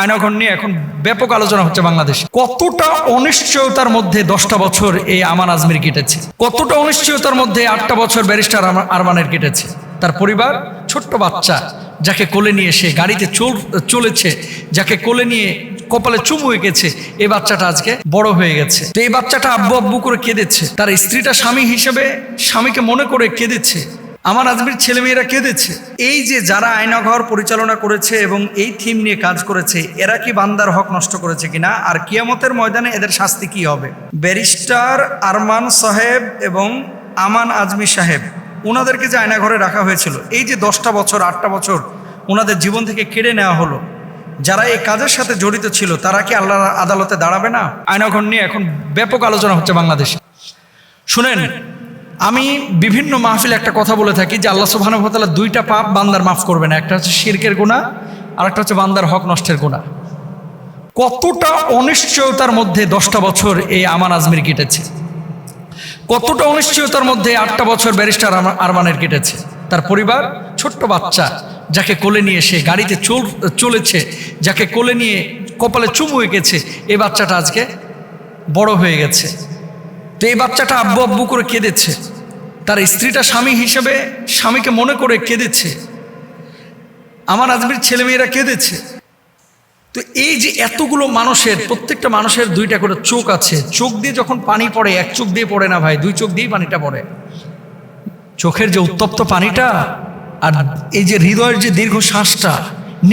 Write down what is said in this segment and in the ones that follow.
আয়নাঘর নিয়ে এখন ব্যাপক আলোচনা হচ্ছে বাংলাদেশে। কতটা অনিশ্চয়তার মধ্যে দশটা বছর এই আমান আজমির কেটেছে? কতটা অনিশ্চয়তার মধ্যে আটটা বছর ব্যারিস্টার আরমানের কেটেছে? তার পরিবার, ছোট্ট বাচ্চা, যাকে কোলে নিয়ে সে গাড়িতে চল চলেছে, যাকে কোলে নিয়ে কপালে চুমু এঁকেছে এই বাচ্চাটা আজকে বড় হয়ে গেছে। তো এই বাচ্চাটা আব্বু আব্বু করে কেঁদেছে। তার স্ত্রীটা স্বামী হিসেবে স্বামীকে মনে করে কেঁদেছে। আমার আজমির ছেলেমেয়েরা কেঁদেছে। এই যে যারা আয়নাঘর পরিচালনা করেছে এবং এই থিম নিয়ে কাজ করেছে, এরা কি বান্দার হক নষ্ট করেছে কিনা? আর কিয়ামতের ময়দানে এদের শাস্তি কি হবে? ব্যারিস্টার আরমান সাহেব এবং আমান আজমি সাহেব ওনাদেরকে যে আয়নাঘরে রাখা হয়েছিল, এই যে দশটা বছর, আটটা বছর ওনাদের জীবন থেকে কেড়ে নেওয়া হলো, যারা এই কাজের সাথে জড়িত ছিল, তারা কি আল্লাহ আদালতে দাঁড়াবে না? আয়নাঘর নিয়ে এখন ব্যাপক আলোচনা হচ্ছে বাংলাদেশে। শুনেন আমি বিভিন্ন মাহফিলে একটা কথা বলে থাকি যে আল্লাহ সুবাহানুভতালা দুইটা পাপ বান্দার মাফ করবে না। একটা হচ্ছে শিরকের গুণা আর একটা হচ্ছে বান্দার হক নষ্টের গুণা কতটা অনিশ্চয়তার মধ্যে দশটা বছর এই আমান আজমির কেটেছে? কতটা অনিশ্চয়তার মধ্যে আটটা বছর ব্যারিস্টার আরমানের কেটেছে? তার পরিবার, ছোট্ট বাচ্চা, যাকে কোলে নিয়ে সে গাড়িতে চল চলেছে, যাকে কোলে নিয়ে কপালে চুমু এঁকেছে এই বাচ্চাটা আজকে বড় হয়ে গেছে। তো এই বাচ্চাটা আব্বু আব্বু করে কেঁদেছে, তার স্ত্রীটা স্বামী হিসেবে স্বামীকে মনে করে কেঁদেছে, আমার আজমির ছেলেমেয়েরা কেঁদেছে। তো এই যে এতগুলো মানুষের, প্রত্যেকটা মানুষের দুইটা করে চোখ আছে। চোখ দিয়ে যখন পানি পড়ে, এক চোখ দিয়ে পড়ে না ভাই, দুই চোখ দিয়েই পানিটা পড়ে। চোখের যে উত্তপ্ত পানিটা আর এই যে হৃদয়ের যে দীর্ঘ শ্বাসটা,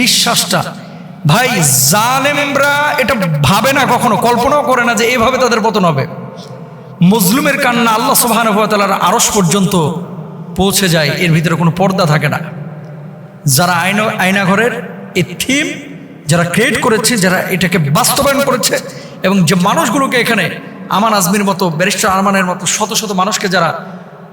নিঃশ্বাসটা, ভাই, জালেমরা এটা ভাবে না কখনো, কল্পনাও করে না যে এভাবে তাদের পতন হবে। মজলুমের কান্না আল্লাহ সুবাহানুভাতালার আরস পর্যন্ত পৌঁছে যায়, এর ভিতরে কোনো পর্দা থাকে না। যারা আইন আয়নাঘরের এই থিম যারা ক্রিয়েট করেছে, যারা এটাকে বাস্তবায়ন করেছে এবং যে মানুষগুলোকে এখানে আমান আজমির মতো, ব্যারিস্টার আরমানের মতো শত শত মানুষকে যারা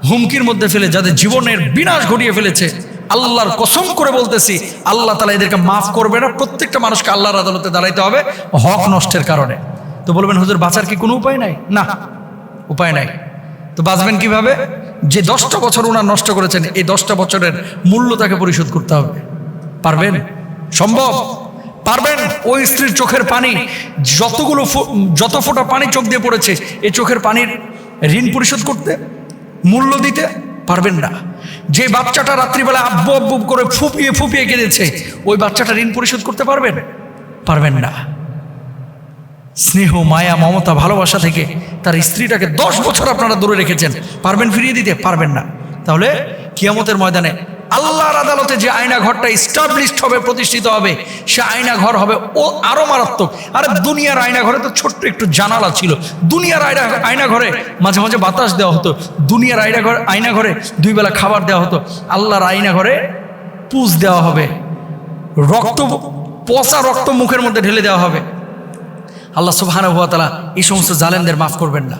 হুমকির মধ্যে ফেলে, যাদের জীবনের বিনাশ ঘটিয়ে ফেলেছে, আল্লাহর কসম করে বলতেছি, আল্লাহ তালা এদেরকে মাফ করবে না। প্রত্যেকটা মানুষকে আল্লাহর আদালতে দাঁড়াইতে হবে, হক নষ্টের কারণে। তো বলবেন, হুজুর, বাঁচার কি কোনো উপায় নাই? না। উপায় নাই। তো বাঁচবেন কীভাবে? যে দশটা বছর ওনার নষ্ট করেছেন, এই দশটা বছরের মূল্য তাকে পরিশোধ করতে হবে। পারবেন? সম্ভব? পারবেন? ওই স্ত্রীর চোখের পানি, যতগুলো যত ফোঁটা পানি চোখ দিয়ে পড়েছে, এই চোখের পানির ঋণ পরিশোধ করতে, মূল্য দিতে পারবেন না। যে বাচ্চাটা রাত্রিবেলা আব্বু আব্বু করে ফুপিয়ে ফুপিয়ে কেঁদেছে, ওই বাচ্চাটা ঋণ পরিশোধ করতে পারবেন? পারবেন না। স্নেহ, মায়া, মমতা, ভালোবাসা থেকে তার স্ত্রীটাকে দশ বছর আপনারা দূরে রেখেছেন। পারবেন ফিরিয়ে দিতে? পারবেন না। তাহলে কিয়ামতের ময়দানে আল্লাহর আদালতে যে আয়না ঘরটা স্টাবলিশড হবে, প্রতিষ্ঠিত হবে, সে আয়না ঘর হবে ও আরও মারাত্মক। আরে দুনিয়ার আয়না ঘরে তো ছোট্ট একটু জানালা ছিল। দুনিয়ার আয়না আয়না ঘরে মাঝে মাঝে বাতাস দেওয়া হতো। দুনিয়ার আয়না ঘর আয়না ঘরে দুই বেলা খাবার দেওয়া হতো। আল্লাহর আয়না ঘরে পুষ দেওয়া হবে। রক্ত, পচা রক্ত মুখের মধ্যে ঢেলে দেওয়া হবে। আল্লাহ সুবহানাহু ওয়া তাআলা এই সমস্ত জালেমদের মাফ করবেন না।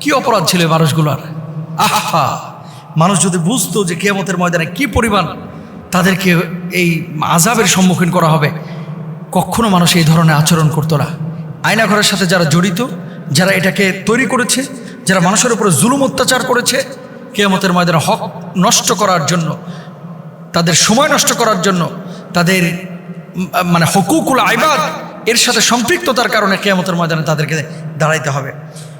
কি অপরাধ ছিল মানুষগুলোর? আহা! মানুষ যদি বুঝতো যে কিয়ামতের ময়দানে কি পরিমাণ তাদেরকে এই আজাবের সম্মুখীন করা হবে, কখনো মানুষ এই ধরনের আচরণ করতো না। আয়নাঘরের সাথে যারা জড়িত, যারা এটাকে তৈরি করেছে, যারা মানুষের উপরে জুলুম অত্যাচার করেছে, কেয়ামতের ময়দানে হক নষ্ট করার জন্য, তাদের সময় নষ্ট করার জন্য, তাদের মানে হকুকুল আইবাদ এর সাথে সম্পৃক্ততার কারণে কেয়ামতের ময়দানে তাদেরকে দাঁড়াইতে হবে।